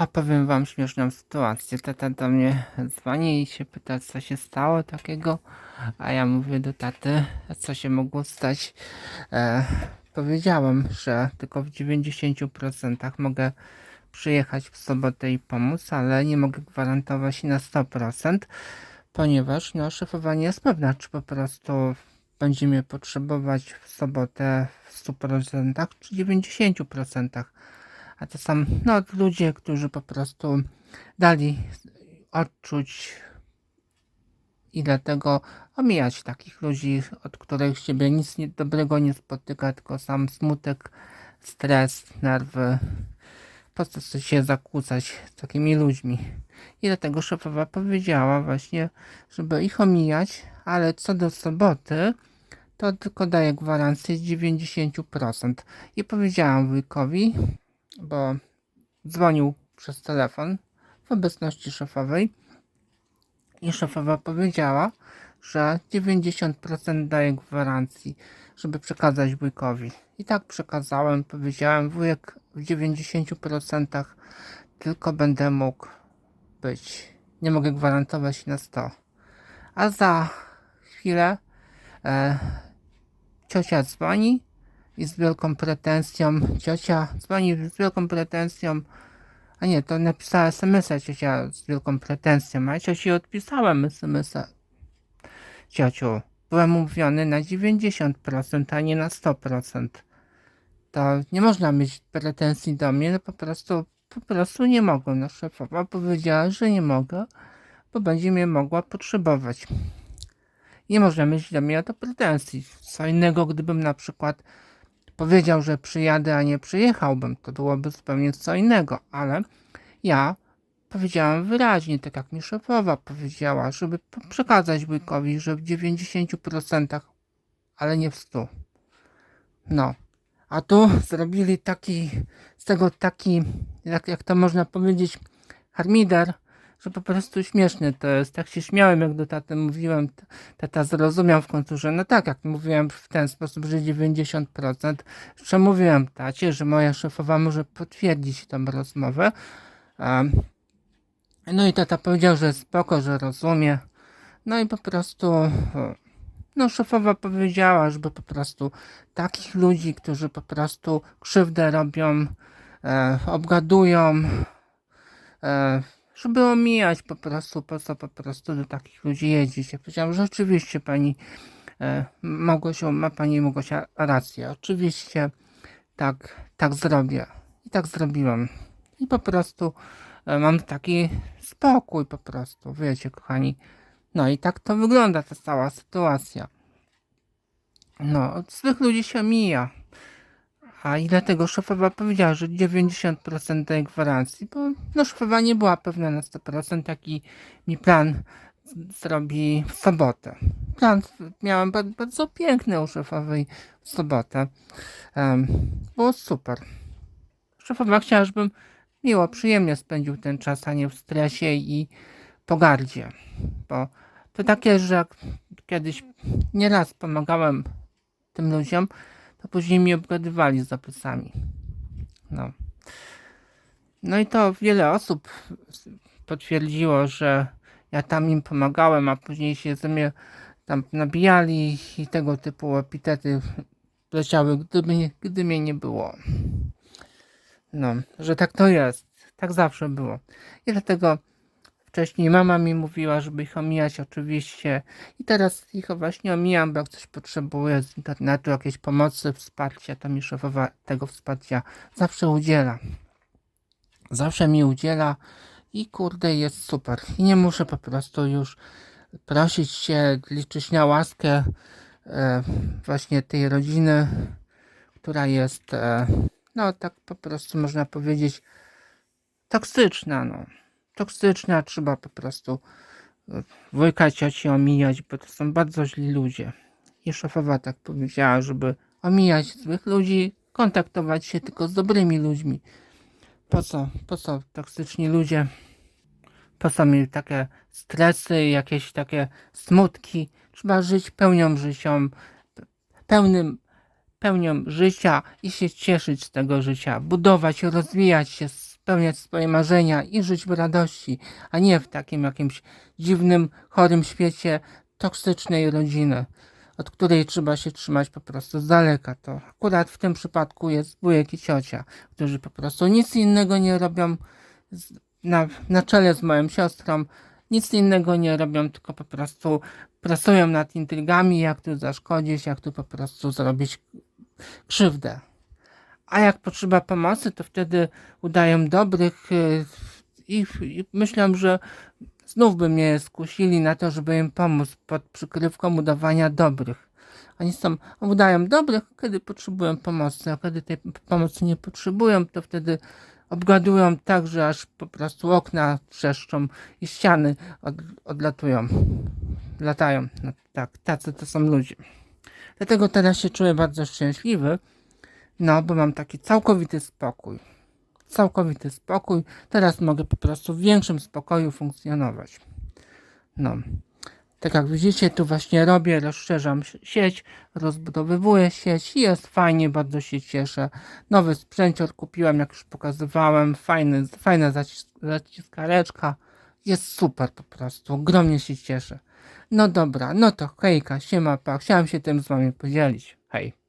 A powiem wam śmieszną sytuację. Tata do mnie dzwoni i się pyta, co się stało takiego. A ja mówię do taty, co się mogło stać. E, że tylko w 90% mogę przyjechać w sobotę i pomóc, ale nie mogę gwarantować na 100%, ponieważ no, szefowa nie jest pewna, czy po prostu będzie mnie potrzebować w sobotę w 100% czy 90%. A to są no, ludzie, którzy po prostu dali odczuć i dlatego omijać takich ludzi, od których siebie nic dobrego nie spotyka, tylko sam smutek, stres, nerwy. Po co się zakłócać z takimi ludźmi. I dlatego szefowa powiedziała właśnie, żeby ich omijać, ale co do soboty, to tylko daje gwarancję 90%. I powiedziałam wujkowi, bo dzwonił przez telefon w obecności szefowej i szefowa powiedziała, że 90% daje gwarancji, żeby przekazać wujkowi. I tak przekazałem, powiedziałem, wujek w 90% tylko będę mógł być. Nie mogę gwarantować na 100. A za chwilę e, ciocia dzwoni i z wielką pretensją, ciocia dzwoni z wielką pretensją, a nie, to napisała SMS-a ciocia z wielką pretensją, a cioci odpisałem SMS-a. Ciociu, byłem umówiony na 90%, a nie na 100%. To nie można mieć pretensji do mnie, no po prostu, po prostu nie mogę. No szefowa powiedziała, że nie mogę, bo będzie mnie mogła potrzebować. Nie można mieć do mnie o to pretensji. Co innego, gdybym na przykład powiedział, że przyjadę, a nie przyjechałbym, to byłoby zupełnie co innego, ale ja powiedziałem wyraźnie, tak jak mi szefowa powiedziała, żeby przekazać wujkowi, że w 90%, ale nie w 100%. No, a tu zrobili taki, z tego taki, jak, jak to można powiedzieć, harmider, że po prostu śmieszny to jest. Tak się śmiałem, jak do taty mówiłem. Tata zrozumiał w końcu, że no tak, jak mówiłem w ten sposób, że 90%, przemówiłem tacie, że moja szefowa może potwierdzić tę rozmowę. No i tata powiedział, że spoko, że rozumie. No i po prostu, no szefowa powiedziała, żeby po prostu takich ludzi, którzy po prostu krzywdę robią, e, obgadują, e, żeby omijać po prostu, po co po prostu do takich ludzi jeździć. Ja powiedziałam, że oczywiście pani e, ma pani Małgosia rację. Oczywiście tak, tak zrobię. I tak zrobiłem. I po prostu e, mam taki spokój po prostu, wiecie, kochani. No i tak to wygląda ta cała sytuacja. No, od złych ludzi się mija. A i dlatego szefowa powiedziała, że 90% daje gwarancji, bo no szefowa nie była pewna na 100%, jaki mi plan zrobi w sobotę. Plan miałem ba- bardzo piękny u szefowej w sobotę. Em, było super. Szefowa chciała, żebym miło, przyjemnie spędził ten czas, a nie w stresie i pogardzie. Bo to takie, że jak kiedyś nieraz pomagałem tym ludziom, to później mi obgadywali za plecami. No. No i to wiele osób potwierdziło, że ja tam im pomagałem, a później się ze mnie tam nabijali i tego typu epitety leciały, gdyby, gdy mnie nie było. No, że tak to jest. Tak zawsze było. I dlatego wcześniej mama mi mówiła, żeby ich omijać oczywiście. I teraz ich właśnie omijam, bo jak coś potrzebuję z internetu, jakiejś pomocy, wsparcia, to mi szefowa tego wsparcia zawsze udziela. Zawsze mi udziela i kurde jest super. I nie muszę po prostu już prosić się, liczyć na łaskę e, właśnie tej rodziny, która jest, e, no tak po prostu można powiedzieć, toksyczna, no. Toksyczna, trzeba po prostu e, wujka cioci omijać, bo to są bardzo źli ludzie. I szefowa tak powiedziała, żeby omijać złych ludzi, kontaktować się tylko z dobrymi ludźmi. Po co? Po co toksyczni ludzie? Po co mi takie stresy, jakieś takie smutki? Trzeba żyć pełnią życią, pełnym, pełnią życia i się cieszyć z tego życia, budować, rozwijać się spełniać swoje marzenia i żyć w radości, a nie w takim jakimś dziwnym, chorym świecie toksycznej rodziny, od której trzeba się trzymać po prostu z daleka. To akurat w tym przypadku jest wujek i ciocia, którzy po prostu nic innego nie robią na, na czele z moją siostrą, nic innego nie robią, tylko po prostu pracują nad intrygami, jak tu zaszkodzić, jak tu po prostu zrobić krzywdę. A jak potrzeba pomocy, to wtedy udają dobrych y, i, i myślę, że znów by mnie skusili na to, żeby im pomóc pod przykrywką udawania dobrych. Oni są, udają dobrych, kiedy potrzebują pomocy, a kiedy tej pomocy nie potrzebują, to wtedy obgadują tak, że aż po prostu okna trzeszczą i ściany od, odlatują. Latają. No, tak, tacy to są ludzie. Dlatego teraz się czuję bardzo szczęśliwy, no bo mam taki całkowity spokój. Całkowity spokój. Teraz mogę po prostu w większym spokoju funkcjonować. No. Tak jak widzicie, tu właśnie robię, rozszerzam si- sieć, rozbudowywuję sieć i jest fajnie, bardzo się cieszę. Nowy sprzęcior kupiłem, jak już pokazywałem, fajny, fajna zacis- zaciskareczka. Jest super po prostu, ogromnie się cieszę. No dobra, no to hejka, siema, pa, chciałem się tym z wami podzielić. Hej.